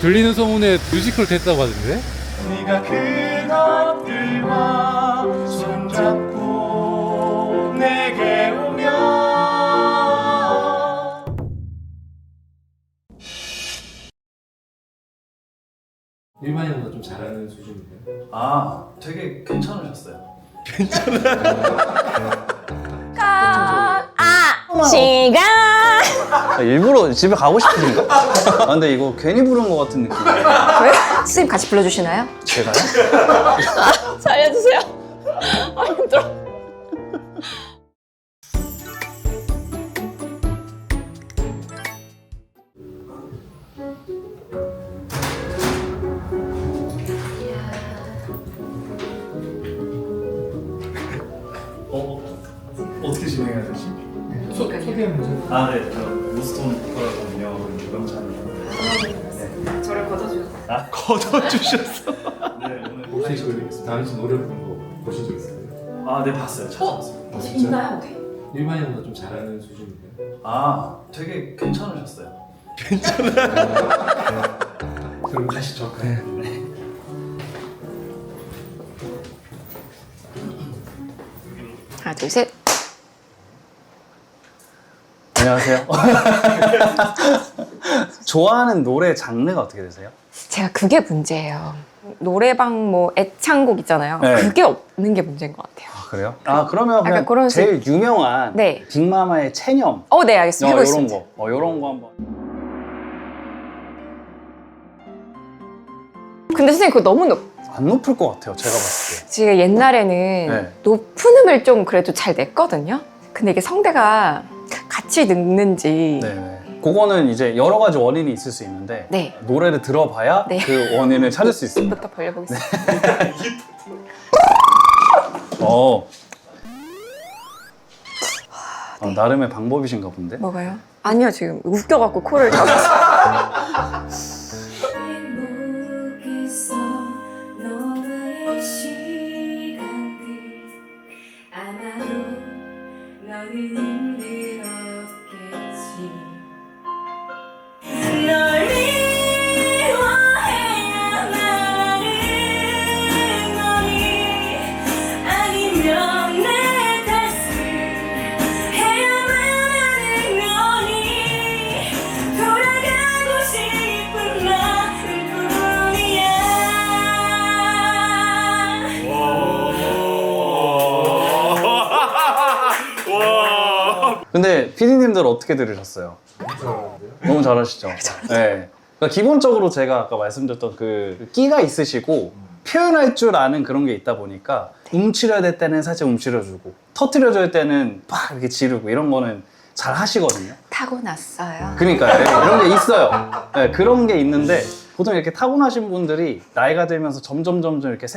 들리는 소문에 뮤지컬 됐다고 하던데? 네가 그것들과 손잡고 내게 오면 일반인보다 좀 잘하는 수준인데. 아 되게 괜찮으셨어요 아, 시간. 아, 일부러 집에 가고 싶으신가? 아, 근데 이거 괜히 부른 것 같은 느낌이에요. 왜? 선생님 같이 불러주시나요? 제가요? 살려주세요. 아, 힘들어. 어? 어떻게 진행해야 되지? 소개 문제. 아 네 저 무스톤 보컬하고 운영하는 유병찬입니다 저를 걷어주세요. 아 걷어주셨어 네 오늘 혹시 그 부탁드리겠습니다 다은 씨 노래 부르는 거 보신 적 있어요? 아네 봤어요 찾아봤어요 아, 진짜? 있나요? 어디? 일반인보다 좀 잘하는 수준인데. 아 되게 괜찮으셨어요 그럼 가시죠. 네. 하나, 둘, 셋. 안녕하세요. 좋아하는 노래 장르가 어떻게 되세요? 제가 그게 문제예요. 노래방 뭐 애창곡 있잖아요. 네. 그게 없는 게 문제인 것 같아요. 아, 그래요? 아, 그러면 그냥 약간 그런 제일 유명한 네. 빅마마의 체념. 어, 네, 알겠습니다. 어, 요런 해보겠습니다. 거. 어, 요런 거 한번. 근데 선생님 그거 너무 높. 안 높을 것 같아요, 제가 봤을 때. 제가 옛날에는 네. 높은 음을 좀 그래도 잘 냈거든요. 근데 이게 성대가 같이 늙는지. 네. 네. 그거는 이제 여러 가지 원인이 있을 수 있는데 네. 노래를 들어봐야 네. 그 원인을 찾을 수 있습니다. 부터 벌려보겠습니다. 어. 아, 나름의 방법이신가 본데? 뭐가요? 아니요, 지금 웃겨갖고 코를 잡았어요. 피디님들 어떻게 들으셨어요? 너무 잘하시죠? 네. 그러니까 기본적으로 제가 아까 말씀드렸던 그 끼가 있으시고 표현할 줄 아는 그런 게 있다 보니까 움츠려야 될 때는 살짝 움츠려주고 터트려줄 때는 막 이렇게 지르고 이런 거는 잘 하시거든요. 타고났어요. 그러니까요. 네, 이런 게 있어요. 네, 그런 게 있는데 보통 이렇게 타고나신 분들이 나이가 들면서 점점 점점 이렇게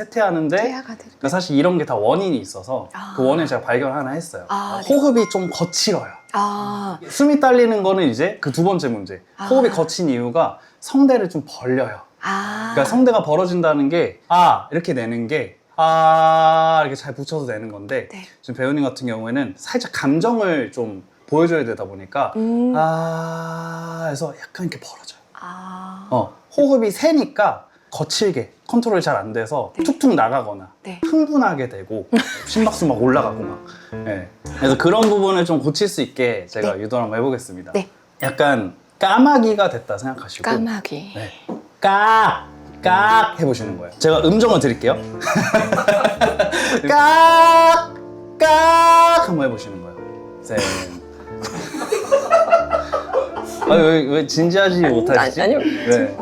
들. 그러니까 사실 이런 게 다 원인이 있어서 아. 그 원인을 제가 발견 하나 했어요. 아, 네. 호흡이 좀 거칠어요. 아, 숨이 딸리는 거는 이제 그 두 번째 문제. 아. 호흡이 거친 이유가 성대를 좀 벌려요. 아. 그러니까 성대가 벌어진다는 게, 아, 이렇게 내는 게, 아, 이렇게 잘 붙여서 내는 건데, 네. 지금 배우님 같은 경우에는 살짝 감정을 좀 보여줘야 되다 보니까, 음. 아, 해서 약간 이렇게 벌어져요. 아. 어, 호흡이 세니까 거칠게 컨트롤이 잘 안 돼서 네. 툭툭 나가거나 네. 흥분하게 되고 심박수 막 올라가고 막 예. 그래서 그런 부분을 좀 고칠 수 있게 제가 유도를 한번 해보겠습니다 네. 약간 까마귀가 됐다 생각하시고 까마귀. 네. 깍! 깍! 해보시는 거예요 제가 음정을 드릴게요 깍! 깍! 한번 해보시는 거예요 셋 아, 왜, 왜 진지하지 못하시지? 아니, 아니요. 네.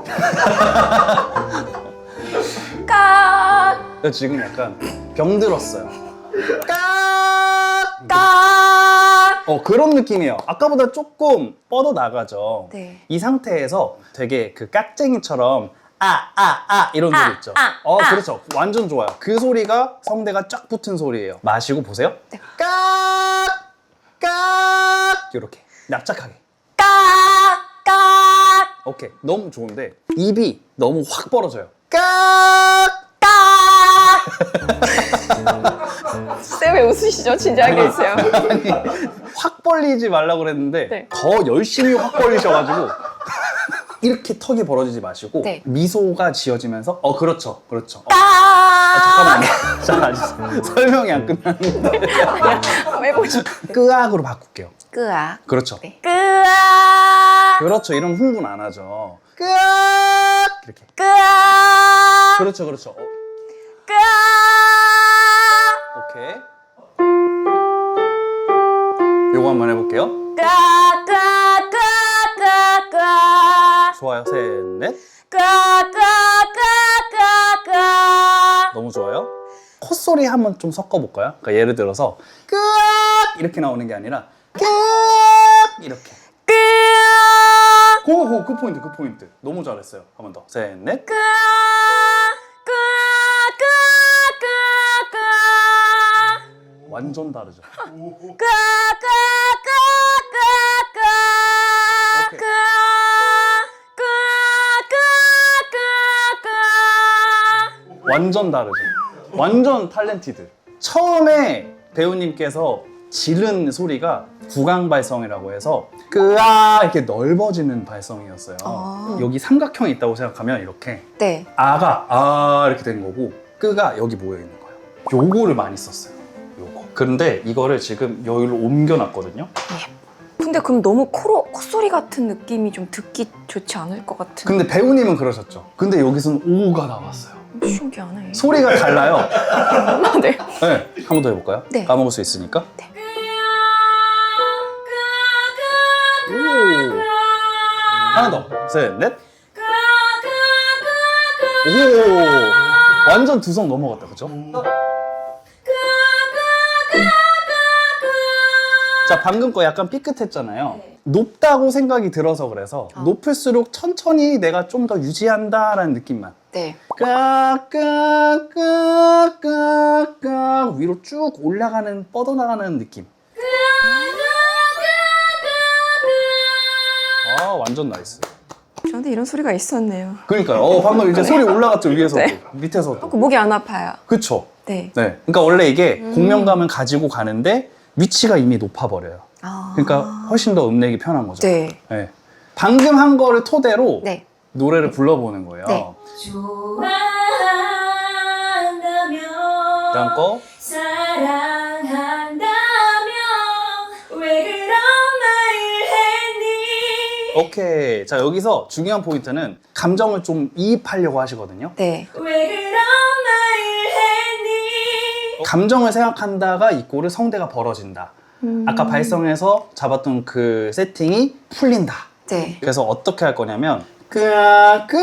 까. 그래서 지금 약간 병들었어요. 까! 까. 어, 그런 느낌이에요. 아까보다 조금 뻗어 나가죠. 네. 이 상태에서 되게 그 깍쟁이처럼 아, 아, 아 이런 아, 소리 있죠. 아, 어, 아. 그렇죠. 완전 좋아요. 그 소리가 성대가 쫙 붙은 소리예요. 마시고 보세요. 네. 깍! 깍! 이렇게 납작하게. 까. 까. 오케이. 너무 좋은데 입이 너무 확 벌어져요. 깍! 까. 쌤왜 웃으시죠? 진지하게 해주세요. 아니 확 벌리지 말라고 그랬는데 네. 더 열심히 확 벌리셔가지고 이렇게 턱이 벌어지지 마시고 네. 미소가 지어지면서 어 그렇죠 그렇죠 어, 아! 아, 잠깐만요 자 아직 설명이 안 끝났는데 한번 해보죠. 끄악으로 바꿀게요 끄악. 그렇죠 네. 끄악. 그렇죠 이러면 흥분 안 하죠 끄악 이렇게 끄악. 그렇죠 그렇죠 어, 끄악. 오케이 요거 한번 해볼게요 끄악. 끄악. 끄악. 끄악. 끄악. 좋아요 셋넷 끄악. 끄악. 끄악. 끄악. 끄악. 너무 좋아요. 콧소리 한번 좀 섞어볼까요? 그러니까 예를 들어서 끄악 이렇게 나오는 게 아니라 끄악 이렇게. 끄악. 고고 그 포인트 그 포인트 너무 잘했어요. 한 번 더. 셋 넷. 끄악. 완전 다르죠. 완전 다르죠. 완전 탤런티드. 처음에 배우님께서 지른 소리가 구강 발성이라고 해서 끄아 이렇게 넓어지는 발성이었어요. 아. 여기 삼각형이 있다고 생각하면 이렇게 네. 아가 아 이렇게 되는 거고 끄가 여기 모여 있는 거예요. 요거를 많이 썼어요. 그런데 이거를 지금 여기로 옮겨놨거든요. 근데 그럼 너무 코로 콧소리 같은 느낌이 좀 듣기 좋지 않을 것 같은. 근데 배우님은 그러셨죠. 근데 여기서는 오가 나왔어요. 신기하네. 소리가 달라요. 네. 네, 한 번 더 해볼까요? 네. 까먹을 수 있으니까. 오. 하나 더. 셋, 넷. 오. 완전 두성 넘어갔다, 그죠? 자, 방금 거 약간 삐끗했잖아요. 높다고 생각이 들어서 그래서 어. 높을수록 천천히 내가 좀 더 유지한다라는 느낌만. 네. 깍깍깍깍깍 위로 쭉 올라가는 뻗어나가는 느낌. 아 완전 나이스. 저한테 이런 소리가 있었네요. 그러니까요. 어, 방금 이제 소리 올라갔죠 위에서도 네. 밑에서도. 그 목이 안 아파요. 그쵸. 네. 네. 그러니까 원래 이게 음. 공명감을 가지고 가는데 위치가 이미 높아 버려요. 아. 그러니까 훨씬 더 음내기 편한 거죠. 네. 네. 방금 한 거를 토대로 네. 노래를 불러보는 거예요. 네. 좋아한다면 그다음 거 사랑한다면 왜 그런 말을 했니 오케이. 자 여기서 중요한 포인트는 감정을 좀 이입하려고 하시거든요. 네. 왜 그런 감정을 생각한다가 이꼬를 성대가 벌어진다. 음. 아까 발성에서 잡았던 그 세팅이 풀린다. 네. 그래서 어떻게 할 거냐면 끄끄끄끄끄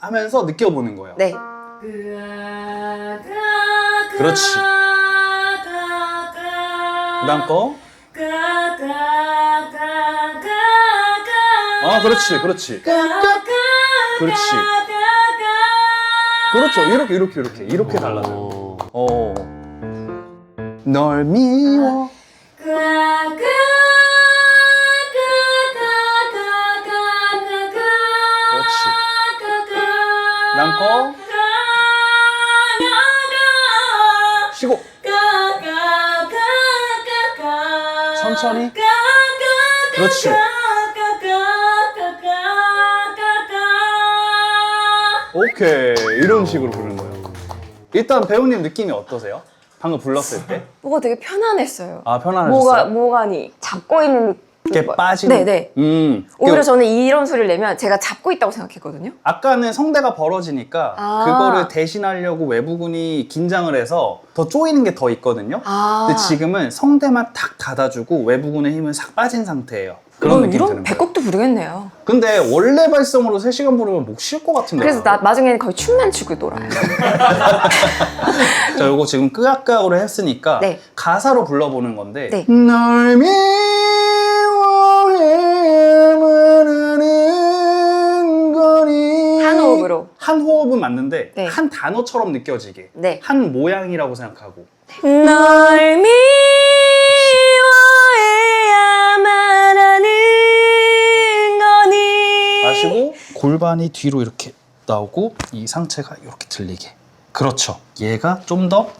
하면서 느껴보는 거예요. 네. 그렇지. 그다음 거. 아, 그렇지, 그렇지. 그렇지. 그렇죠. 이렇게, 이렇게, 이렇게, 이렇게 달라져요. 어. 널 미워. 거. 쉬고. 천천히. 그렇지. 오케이. 이런 식으로 부르는 거예요. 일단 배우님 느낌이 어떠세요? 방금 불렀을 때? 뭐가 되게 편안했어요. 아, 편안하셨어요? 뭐가 뭐가니 잡고 있는 느낌. 이렇게 빠지는? 네, 네. 음. 오히려 그- 저는 이런 소리를 내면 제가 잡고 있다고 생각했거든요. 아까는 성대가 벌어지니까 아. 그거를 대신하려고 외부군이 긴장을 해서 더 쪼이는 게 더 있거든요. 아. 근데 지금은 성대만 탁 닫아주고 외부군의 힘은 싹 빠진 상태예요. 그런 어, 느낌이 이런 드는 거예요. 배꼽도 부르겠네요. 근데 원래 발성으로 3시간 부르면 목 쉴 것 같은데. 그래서 나 나중에는 거의 춤만 추고 놀아요. 자, 요거 지금 끄악끄악으로 했으니까 네. 가사로 불러보는 건데 네. 널 미워해 말하는 거니 한 호흡으로. 한 호흡은 맞는데 네. 한 단어처럼 느껴지게 네. 한 모양이라고 생각하고 널 미워해야만 마시고 골반이 뒤로 이렇게 나오고 이 상체가 이렇게 들리게 그렇죠 얘가 좀 더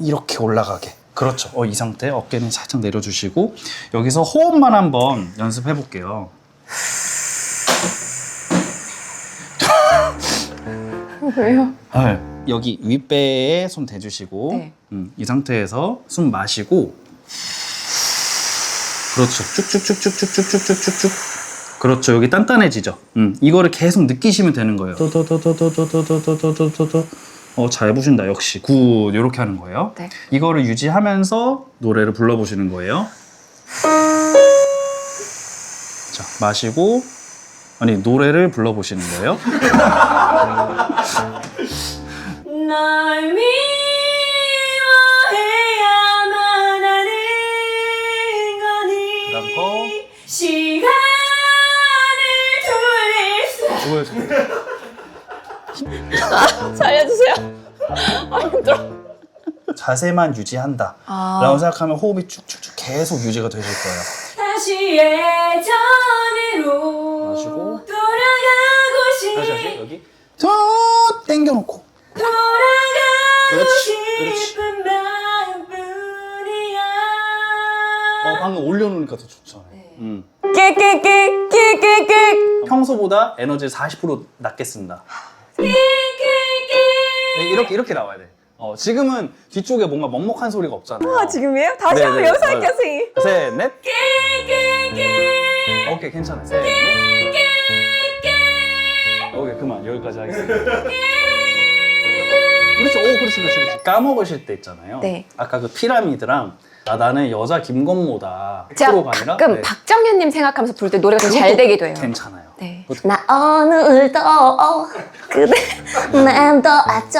이렇게 올라가게 그렇죠. 어, 이 상태 어깨는 살짝 내려주시고 여기서 호흡만 한번 연습해 볼게요. 왜요? 네. 여기 윗배에 손 대주시고 네. 음, 이 상태에서 숨 마시고 그렇죠. 쭉쭉쭉쭉쭉쭉쭉쭉쭉 그렇죠. 여기 단단해지죠. 음, 이거를 계속 느끼시면 되는 거예요. 또또또또또또또또또또또 어, 잘 보신다. 역시 굿 이렇게 하는 거예요. 네. 이거를 유지하면서 노래를 불러보시는 거예요. 자, 마시고 아니 노래를 불러보시는 거예요. 널 미워해 살려주세요. 아 힘들어. 자세만 유지한다. 아. 라고 생각하면 호흡이 쭉쭉쭉 계속 유지가 되실 거예요. 다시 예전으로 마시고. 돌아가고 다시 다시 싶 여기 저 땡겨놓고 돌아가고 그렇지, 그렇지. 싶은 마음뿐이야 어, 방금 올려놓으니까 더 좋잖아요. 음. 깨깨깨깨깨깨. 평소보다 에너지를 40% 낮게 쓴다. 네, 이렇게 이렇게 나와야 돼. 어, 지금은 뒤쪽에 뭔가 먹먹한 소리가 없잖아요. 아 지금이에요? 다시 네, 한번 네. 여기서 어. 할게요, 선생님. 셋, 넷. 오케이, 괜찮아. 셋, 넷. 오케이, 그만. 여기까지 하겠습니다. 그렇죠. 오, 그렇지, 그렇지, 그렇지. 까먹으실 때 있잖아요. 네. 아까 그 피라미드랑 아, 나는 여자 김건모다. 제가 프로가 아니라 가끔 네. 박정현님 생각하면서 부를 때 노래가 좀 잘 그것도 되기도 해요. 괜찮아요. 네. 나 오늘도 그대 맘도 아죠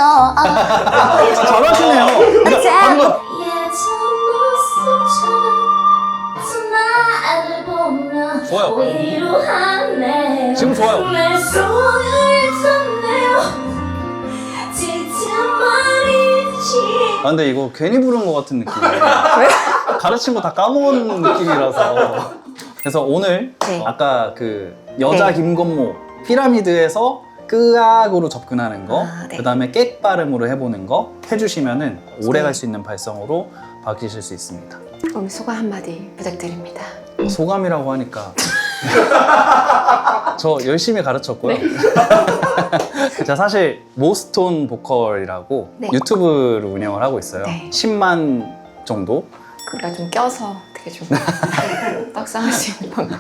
잘하시네요. 그러니까 모습처럼 나를 보며 좋아요. 위로하네요 지금 좋아요. 아 근데 이거 괜히 부른 것 같은 느낌이에요. 가르친 거 다 까먹은 느낌이라서. 그래서 오늘 네. 아까 그 여자 네. 김건모 피라미드에서 끄악으로 접근하는 거, 아, 네. 그다음에 깨 발음으로 해보는 거 해주시면은 오래 네. 갈수 있는 발성으로 바뀌실 수 있습니다. 그럼 소감 한마디 부탁드립니다. 어, 소감이라고 하니까 저 열심히 가르쳤고요. 네. 제가 사실 모스톤 보컬이라고 네. 유튜브를 운영을 하고 있어요. 네. 10만 정도. 그가 좀 껴서 어떻게 좀 떡상할 수 있는 방법.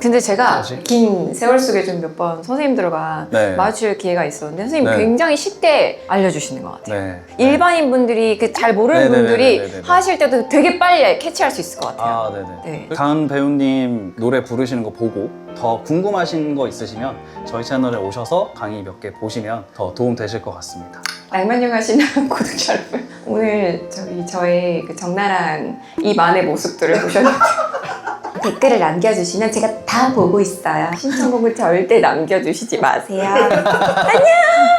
근데 제가 뭐지? 긴 세월 속에 좀 몇 번 선생님들과 네. 마주칠 기회가 있었는데 선생님 네. 굉장히 쉽게 알려주시는 것 같아요. 네. 일반인 분들이 그 잘 모르는 네네네네네네. 분들이 하실 때도 되게 빨리 캐치할 수 있을 것 같아요. 아, 네네. 네. 다은 배우님 노래 부르시는 거 보고 더 궁금하신 거 있으시면 저희 채널에 오셔서 강의 몇 개 보시면 더 도움 되실 것 같습니다. 낭만형 하시는 구독자 여러분. 오늘 저기 저의 그 적나라한 이 만의 모습들을 보셨는데 댓글을 남겨주시면 제가 다 보고 있어요. 신청곡을 절대 남겨주시지 마세요. 안녕